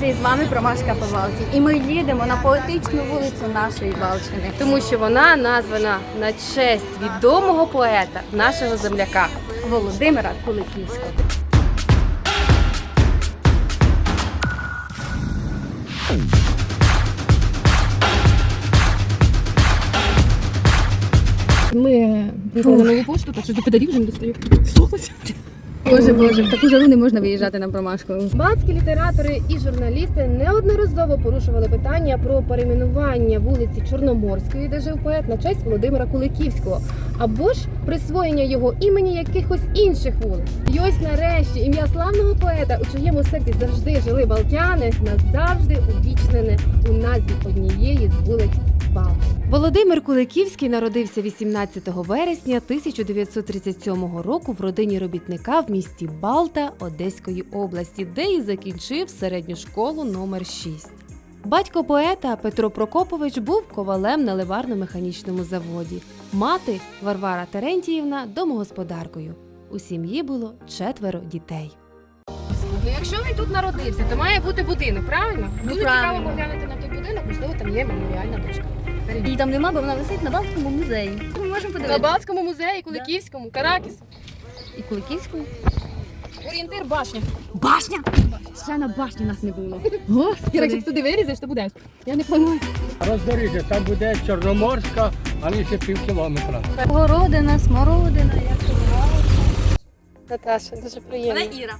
Друзі, з вами Промашка по Балті. І ми їдемо на поетичну вулицю нашої Балчини. тому що вона названа на честь відомого поета, нашого земляка. Володимира Куликівського. Ми на нову пошту, так що до педагів вже не достаю. Слухайся. Боже, боже, в таку жару не можна виїжджати на промашку. Балтські літератори і журналісти неодноразово порушували питання про перейменування вулиці Чорноморської, де жив поет, на честь Володимира Куликівського, або ж присвоєння його імені якихось інших вулиць. І ось нарешті ім'я славного поета, у чиєму серці завжди жили балтяни, назавжди увічнене у назві однієї з вулиць Балти. Володимир Куликівський народився 18 вересня 1937 року в родині робітника в місті Балта Одеської області, де і закінчив середню школу номер 6. Батько поета Петро Прокопович був ковалем на ливарно-механічному заводі. Мати Варвара Терентіївна домогосподаркою. У сім'ї було четверо дітей. Ну, якщо він тут народився, то має бути будинок, правильно? Ну, Дуже правильно. цікаво поглянути на той будинок, можливо, там є меморіальна дошка. Її там нема, бо вона висить на Балтському музеї. Ми можемо На подивитися. Балтському музеї, Куликівському, Каракісу. І Куликівському. Орієнтир башня. Башня! Ще на башні нас не було. Як Господи. туди вирізеш, то будеш. Я не планую. Роздоріжжя, там буде Чорноморська, а не ще пів кілометра. Городина, смородина, як то Наташа, дуже приємно. Іра.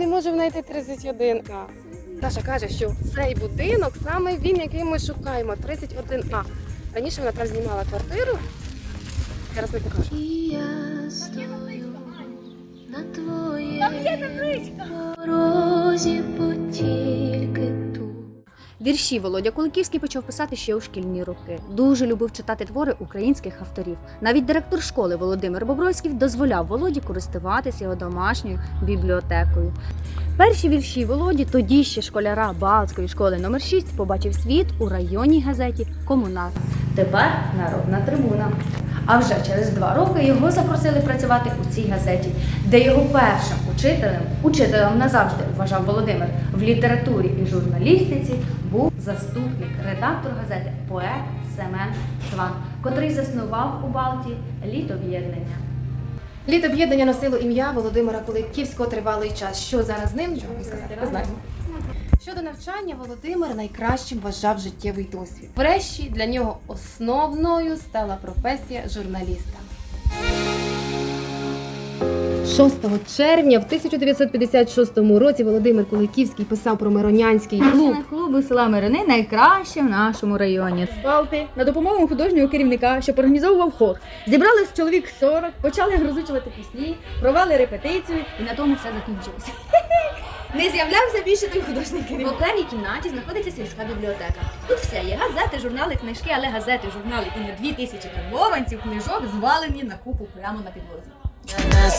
Не можу знайти 31 А. Таша каже, що цей будинок саме він, який ми шукаємо, 31 А. Раніше вона там знімала квартиру. Зараз не покажу. І я стою на твоєму порозі, бо тільки тут. Вірші Володя Куликівський почав писати ще у шкільні роки. Дуже любив читати твори українських авторів. Навіть директор школи Володимир Бобровський дозволяв Володі користуватися його домашньою бібліотекою. Перші вірші Володі, тоді ще школяра Балтської школи номер 6 побачив світ у районній газеті Комунар. Тепер народна трибуна. А вже через два роки його запросили працювати у цій газеті, де його першим учителем, учителем назавжди вважав Володимир в літературі і журналістиці, був заступник редактор газети поет Семен Сван, котрий заснував у Балті літоб'єднання. Літо об'єднання носило ім'я Володимира Куликівського тривалий час. Що зараз з ним? Сказати, не знаємо. Щодо навчання, Володимир найкращим вважав життєвий досвід. Врешті для нього основною стала професія журналіста. 6 червня в 1956 році Володимир Куликівський писав про Миронянський клуб. клубу села Мирини найкраще в нашому районі. Балти на допомогу художнього керівника, щоб організовував хор. Зібрались чоловік 40, почали розучувати пісні, провели репетицію, і на тому все закінчилося. Не з'являвся більше той художній В окремій кімнаті знаходиться сільська бібліотека. Тут все є газети, журнали, книжки, але газети, журнали і на дві тисячі карбованців книжок звалені на купу прямо на підлозі. Не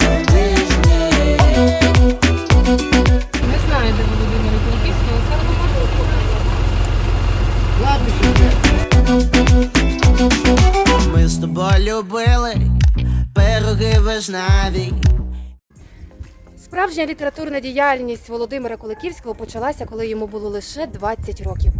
знаю, де Володимир але це допоможе. Ми з тобою любили пироги вишневі. Справжня літературна діяльність Володимира Куликівського почалася, коли йому було лише 20 років.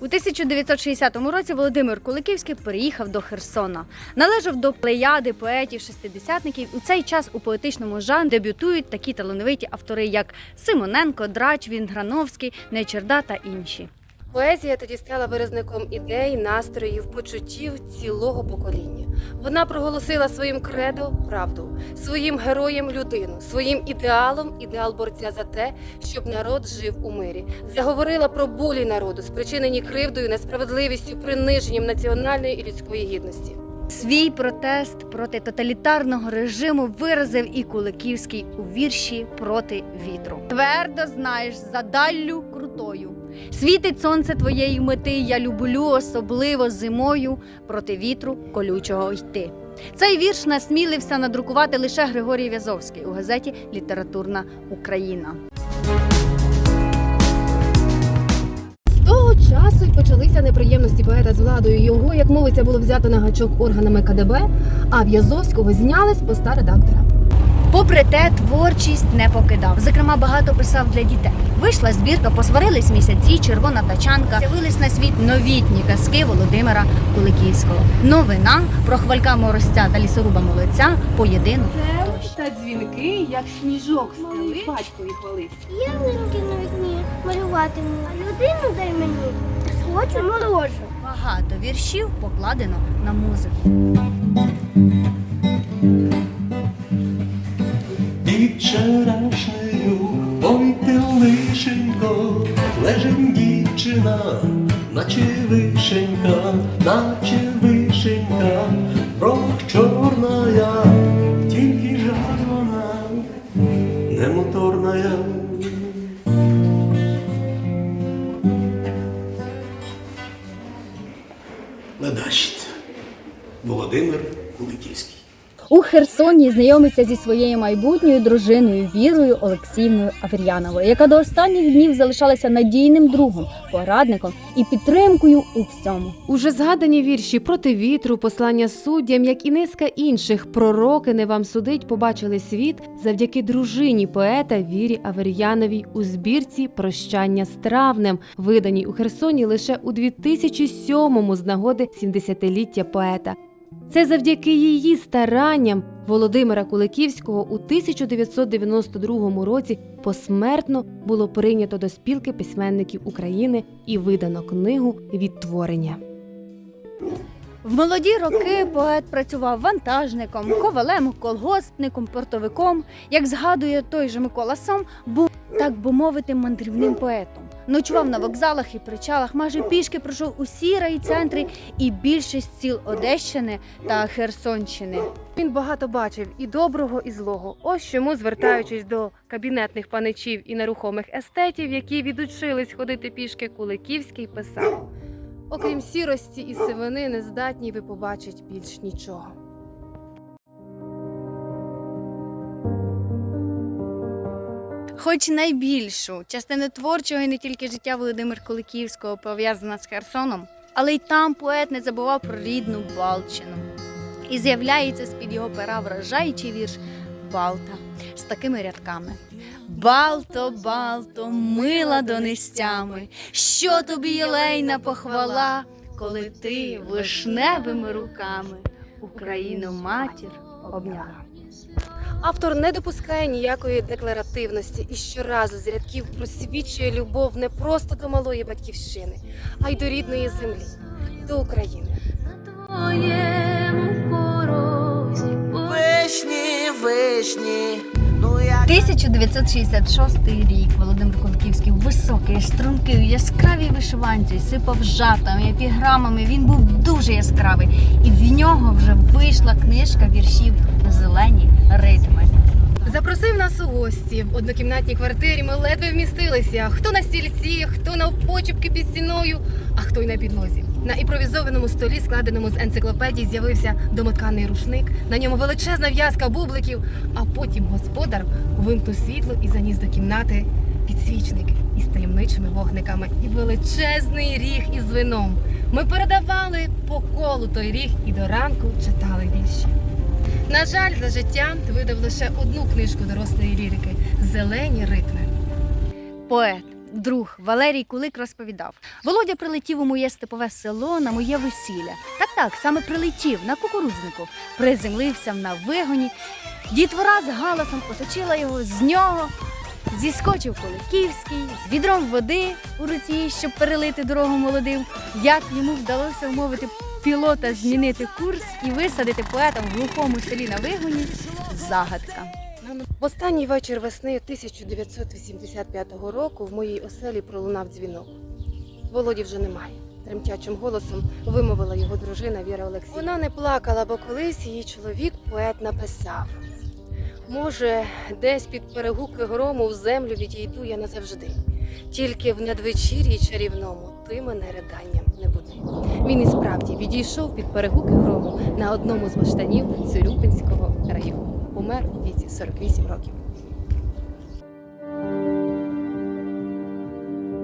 У 1960 році Володимир Куликівський переїхав до Херсона. Належав до плеяди поетів-шестидесятників. У цей час у поетичному жанрі дебютують такі талановиті автори, як Симоненко, Драч, Вінграновський, Нечерда та інші. Поезія тоді стала виразником ідей, настроїв, почуттів цілого покоління. Вона проголосила своїм кредо правду, своїм героєм людину, своїм ідеалом ідеал борця за те, щоб народ жив у мирі. Заговорила про болі народу, спричинені кривдою, несправедливістю, приниженням національної і людської гідності. Свій протест проти тоталітарного режиму виразив і Куликівський у вірші проти вітру. Твердо знаєш за даллю крутою. Світить сонце твоєї мети, я люблю особливо зимою проти вітру колючого йти. Цей вірш насмілився надрукувати лише Григорій В'язовський у газеті Літературна Україна. З того часу й почалися неприємності поета з владою. Його, як мовиться, було взято на гачок органами КДБ, а В'язовського зняли з поста редактора. Попри те, творчість не покидав. Зокрема, багато писав для дітей. Вийшла збірка, посварились місяці, червона тачанка. З'явились на світ новітні казки Володимира Куликівського. Новина про хвалька морозця та лісоруба молодця, поєдинок. Та дзвінки, як сніжок стели, батькові хвалився. Ялинки на вікні малюватиму. А людину дай мені. Схочу морожу. Багато віршів покладено на музику. Вчорашнею, ой ти лишенько, лежить дівчина, наче вишенька, наче Херсоні знайомиться зі своєю майбутньою дружиною Вірою Олексіївною Авер'яновою, яка до останніх днів залишалася надійним другом, порадником і підтримкою у всьому. Уже згадані вірші проти вітру, послання суддям, як і низка інших пророки не вам судить, побачили світ завдяки дружині поета Вірі Авер'яновій у збірці Прощання з травнем, виданій у Херсоні лише у 2007-му з нагоди 70-ліття поета. Це завдяки її старанням Володимира Куликівського у 1992 році посмертно було прийнято до спілки письменників України і видано книгу Відтворення. В молоді роки поет працював вантажником, ковалем, колгоспником, портовиком. Як згадує той же Микола Сом, був так би мовити мандрівним поетом. Ночував на вокзалах і причалах, майже пішки пройшов усі райцентри і більшість сіл Одещини та Херсонщини. Він багато бачив і доброго, і злого. Ось чому, звертаючись до кабінетних паничів і нерухомих естетів, які відучились ходити пішки, Куликівський писав: окрім сірості і сивини, не здатні ви побачить більш нічого. Хоч найбільшу частину творчого і не тільки життя Володимира Куликівського пов'язана з Херсоном, але й там поет не забував про рідну Балчину. І з'являється з-під його пера вражаючий вірш Балта з такими рядками: Балто, Балто, мила донестями, що тобі єлейна похвала, коли ти вишневими руками Україну матір обняла. Автор не допускає ніякої декларативності і щоразу з рядків просвічує любов не просто до малої батьківщини, а й до рідної землі, до України. На твоєму порозі Вишні, вишні, ну як 1966 рік Володимир Куликівський високий, стрункий, яскравій вишиванці, сипав жартами, епіграмами. Він був дуже яскравий, і в нього вже вийшла книжка віршів Зелені ритми. Запросив нас у гості в однокімнатній квартирі. Ми ледве вмістилися. Хто на стільці, хто навпочепки під стіною, а хто й на підлозі. На імпровізованому столі, складеному з енциклопедій, з'явився домотканий рушник. На ньому величезна в'язка бубликів. А потім господар вимкнув світло і заніс до кімнати підсвічник із таємничими вогниками і величезний ріг із вином. Ми передавали по колу той ріг і до ранку читали вірші. На жаль, за життя видав лише одну книжку дорослої лірики Зелені ритми. Поет, друг Валерій Кулик розповідав: Володя прилетів у моє степове село на моє весілля. Так, так, саме прилетів на кукурудзнику, приземлився на вигоні. Дітвора з галасом оточила його з нього. Зіскочив Куликівський з відром води у руці, щоб перелити дорогу молодим. Як йому вдалося вмовити пілота змінити курс і висадити поета в глухому селі на вигоні загадка. В останній вечір весни 1985 року в моїй оселі пролунав дзвінок. Володі вже немає. Тремтячим голосом вимовила його дружина Віра Олексійовна. Вона не плакала, бо колись її чоловік поет написав. Може, десь під перегуки грому в землю відійду я назавжди. Тільки в надвечір'ї чарівному ти мене риданням не буди. Він і справді відійшов під перегуки грому на одному з баштанів Цюрюпинського району. Умер у віці 48 років.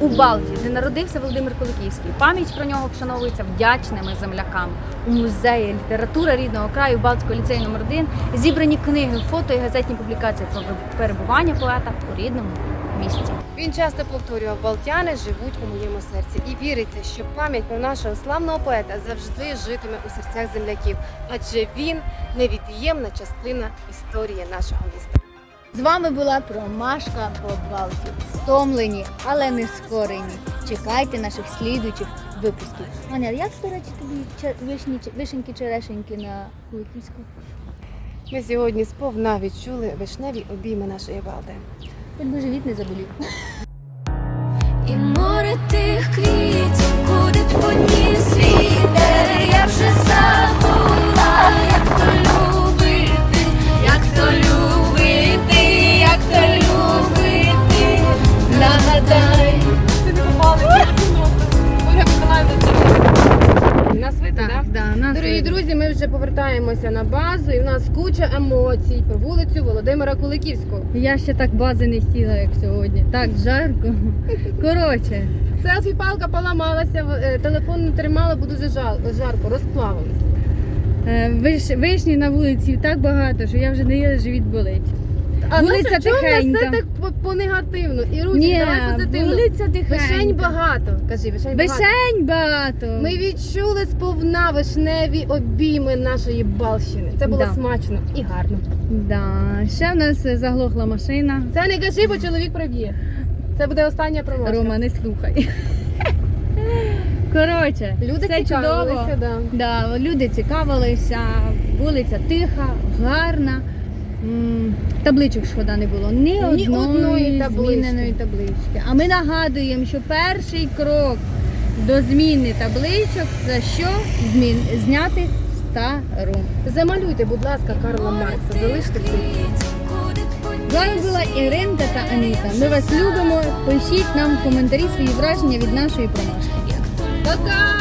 У Балті, де народився Володимир Куликівський, пам'ять про нього вшановується вдячними земляками. У музеї література рідного краю Балтського ліцею номер 1 зібрані книги, фото і газетні публікації про перебування поета у рідному місці. Він часто повторював Балтяни живуть у моєму серці, і віриться, що пам'ять про нашого славного поета завжди житиме у серцях земляків, адже він невід'ємна частина історії нашого міста. З вами була Промашка по Балтії. Стомлені, але не скорені. Чекайте наших слідуючих випусків. Аня, як, речі, тобі вишні, вишеньки черешеньки на Куликівську? Ми сьогодні сповна відчули вишневі обійми нашої Балти. Хоч би живіт не заболів. І море тих квітів, куди поніс вітер, я вже забула, як то любити, як то любити, як то любити. Нагадай. Нас видно, так? да, нас Дорогі видно. друзі, ми вже повертаємося на базу, нас куча емоцій про вулицю Володимира Куликівського. Я ще так бази не сіла, як сьогодні. Так жарко. Коротше, Селфі палка поламалася, е, телефон не тримала, бо дуже жарко, розплавилася. е, виш, вишні на вулиці так багато, що я вже не їла, живіт болить. А Вулиця ну, чому тихенька. все так по, негативно? І Руді, Ні, давай позитивно. вулиця тихенька. Вишень багато. Кажи, вишень багато. Вишень багато. Ми відчули сповна вишневі обійми нашої Балщини. Це було Да. смачно і гарно. Да. Ще в нас е, заглохла машина. Це не кажи, бо чоловік проб'є. Це буде остання промовка. Рома, не слухай. Коротше, Люди все чудово. цікавилися, да. Да, люди цікавилися, вулиця тиха, гарна. М, Табличок шкода не було. Ні, Ні одної, одної таблички. зміненої таблички. А ми нагадуємо, що перший крок до зміни табличок це що? Змін... Зняти стару. Замалюйте, будь ласка, Карла Маркса. Залиште цей. З вами була Іринка та Аніта. Ми вас любимо. Пишіть нам в коментарі свої враження від нашої промашки. Пока!